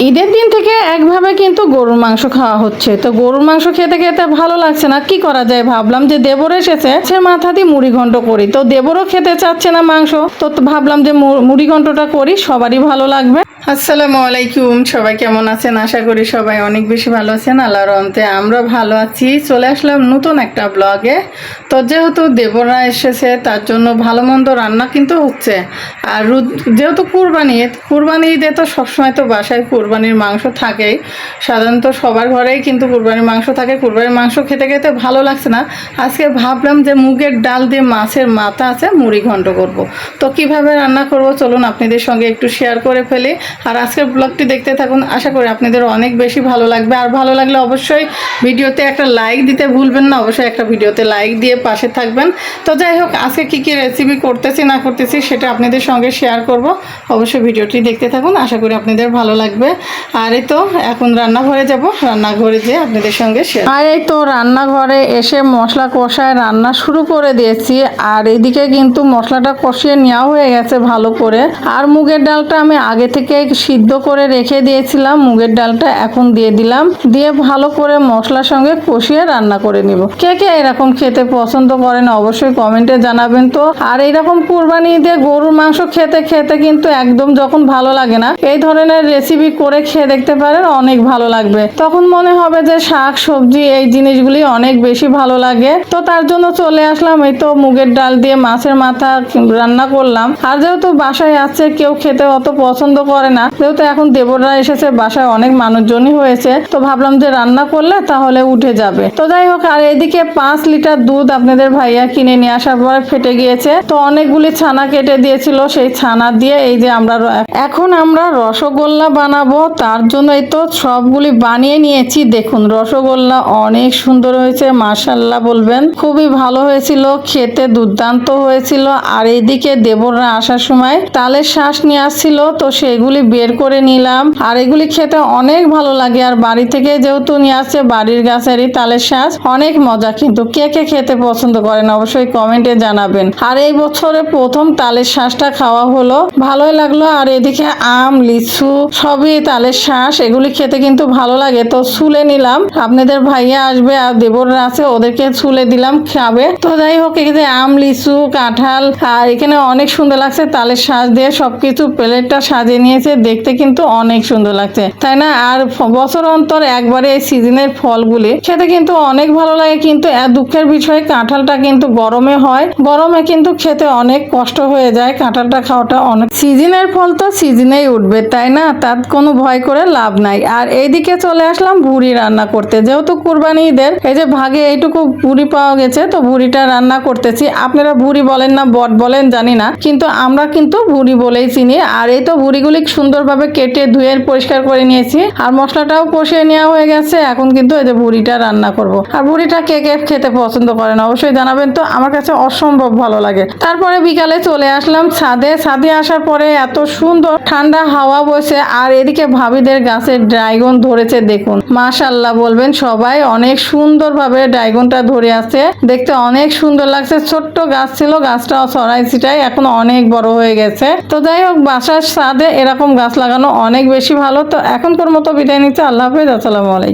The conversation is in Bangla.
ঈদের দিন থেকে একভাবে কিন্তু গরুর মাংস খাওয়া হচ্ছে। তো গরুর মাংস খেতে খেতে ভালো লাগছে না, কি করা যায় ভাবলাম যে দেবর এসেছে, সে মাথা দিয়ে মুড়ি ঘন্ট করি। তো দেবরও খেতে চাচ্ছে না মাংস, তো ভাবলাম যে মুড়ি ঘন্টটা করি, সবারই ভালো লাগবে। আসসালামু আলাইকুম, সবাই কেমন আছেন? আশা করি সবাই অনেক বেশি ভালো আছেন, আল্লাহর রহমতে আমরা ভালো আছি। চলে আসলাম নতুন একটা ব্লগে। তো যেহেতু দেবরা এসেছে, তার জন্য ভালো মন্দ রান্না কিন্তু হচ্ছে। আর যেহেতু কুরবানি ঈদ, কুরবানি ঈদে তো সবসময় তো বাসায় কুরবানির মাংস থাকেই। সাধারণত সবার ঘরেই কিন্তু কুরবানির মাংস থাকে। কুরবানির মাংস খেতে খেতে ভালো লাগছে না। আজকে ভাবলাম যে মুগের ডাল দিয়ে মাছের মাথা আছে মুড়ি ঘন্ট করব। তো কীভাবে রান্না করব চলুন আপনাদের সঙ্গে একটু শেয়ার করে ফেলি। আর আজকের ব্লগটি দেখতে থাকুন। আশা করি আপনাদের অনেক বেশি ভালো লাগবে। আর ভালো লাগলে অবশ্যই ভিডিওতে একটা লাইক দিতে ভুলবেন না। অবশ্যই একটা ভিডিওতে লাইক দিয়ে পাশে থাকবেন। তো যাই হোক আজকে কী কী রেসিপি করতেছি না করতেছি সেটা আপনাদের সঙ্গে শেয়ার করব। অবশ্যই ভিডিওটি দেখতে থাকুন। আশা করি আপনাদের ভালো লাগবে। আর এই তো, এখন রান্নাঘরে যাব। রান্নাঘরে যেয়ে আপনাদের সঙ্গে শেয়ার আর এই তো, রান্নাঘরে এসে মশলা কষায় রান্না শুরু করে দিয়েছি। আর এদিকে কিন্তু মশলাটা কষিয়ে নেওয়া হয়ে গেছে ভালো করে। আর মুগের ডালটা আমি আগে থেকে সিদ্ধ করে রেখে দিয়েছিলাম। মুগের ডালটা এখন দিয়ে দিলাম। দিয়ে ভালো করে মশলার সঙ্গে কষিয়ে রান্না করে নিব। কে কে এরকম খেতে পছন্দ করেন অবশ্যই কমেন্টে জানাবেন তো। আর এইরকম কুরবানি দিয়ে গরুর মাংস খেতে খেতে কিন্তু একদম যখন ভালো লাগে না, এই ধরনের রেসিপি করে খেয়ে দেখতে পারেন, অনেক ভালো লাগবে। তখন মনে হবে যে শাক, সবজি, এই জিনিসগুলি অনেক বেশি ভালো লাগে। তো তার জন্য চলে আসলাম, এই তো মুগের ডাল দিয়ে মাছের মাথা রান্না করলাম। আর যেহেতু বাসায় আছে, কেউ খেতে অত পছন্দ করে না, যেহেতু এখন দেবররা এসেছে, বাসায় অনেক মানুষজনই হয়েছে, তো ভাবলাম যে রান্না করলে তাহলে উঠে যাবে। তো যাই হোক, আর এদিকে পাঁচ লিটার দুধ আপনাদের ভাইয়া কিনে নিয়ে আসার পরে ফেটে গিয়েছে। তো অনেকগুলি ছানা কেটে দিয়েছিল সেই ছানা দিয়ে এই যে আমরা এখন আমরা রসগোল্লা বানাবো, তার জন্য এই তো সবগুলি বানিয়ে নিয়েছি। দেখুন, রসগোল্লা অনেক সুন্দর হয়েছে মাশাল্লাহ বলবেন। খুবই ভালো হয়েছিল, খেতে দুর্দান্ত হয়েছিল। আর এদিকে দেবররা আসার সময় তালের শ্বাস নিয়ে আসছিল, তো সেগুলি বের করে নিলাম। আর এগুলি খেতে অনেক ভালো লাগে, আর বাড়ি থেকে যেহেতু নিয়ে আসছে বাড়ির গাছেরই তালের শ্বাস অনেক মজা। কিন্তু কে কে খেতে পছন্দ করেন অবশ্যই কমেন্টে জানাবেন। আর এই বছরে প্রথম তালের শ্বাসটা খাওয়া হলো। ভালোই লাগল। আর এদিকে আম, লিচু, সবই তালের শ্বাস এগুলি খেতে কিন্তু ভালো লাগে। তো ছুলে নিলাম। আপনাদের ভাইয়া আসবে আর দেবররা আছে, ওদেরকে ছুলে দিলাম খাবে। তো যাই হোক এখানে আম, লিচু, কাঁঠাল, আর এখানে অনেক সুন্দর লাগছে। তালের শ্বাস দিয়ে সবকিছু প্লেটটা সাজিয়ে নিয়েছে। দেখতে কিন্তু অনেক সুন্দর লাগছে। তাই না? আর বছর অন্তর একবারে এই সিজনের ফলগুলি খেতে কিন্তু অনেক ভালো লাগে। কিন্তু দুঃখের বিষয়, কাঁঠালটা কিন্তু গরমে হয়। গরমে কিন্তু খেতে অনেক কষ্ট হয়ে যায়। কাঁঠালটা খাওয়াটা অনেক সিজনের ফল তো সিজনেই উঠবে, তাই না? তার কোনো ভয় করে লাভ নাই। আর এইদিকে চলে আসলাম ভুড়ি রান্না করতে। যেহেতু কুরবানি ঈদের, এই যে ভাগে এইটুকু ভুড়ি পাওয়া গেছে, তো ভুড়িটা রান্না করতেছি। আপনারা ভুড়ি বলেন না, বট বলেন, জানি না। কিন্তু আমরা কিন্তু ভুড়ি বলেই চিনি। আর এই তো ভুড়িগুলি সুন্দরভাবে কেটে ধুয়ে পরিষ্কার করে নিয়েছি। আর মশলাটাও কষিয়ে নেওয়া হয়ে গেছে। এখন কিন্তু এই যে ভুড়িটা রান্না করব। আর ভুড়িটা কে কে খেতে পছন্দ করেন অবশ্যই জানাবেন। তো আমার কাছে অসম্ভব ভালো লাগে। তারপরে বিকালে চলে আসলাম ছাদে ছাদে আসার পরে এত সুন্দর ঠান্ডা হাওয়া বসে আর এদিকে ভাবিদের গাছের ড্রাইগন ধরেছে দেখুন। মাশাল্লাহ বলবেন সবাই, অনেক সুন্দরভাবে ড্রাইগনটা ধরে আছে। দেখতে অনেক সুন্দর লাগছে। ছোট্ট গাছ ছিল গাছটা ছড়াই ছিটাই এখন অনেক বড় হয়ে গেছে। তো যাই হোক, বাসার ছাদে এরকম গাছ লাগানো অনেক বেশি ভালো। তো এখনকার মতো বিদায় নিচ্ছে। আল্লাহ হাফেজ, আসসালামু আলাইকুম।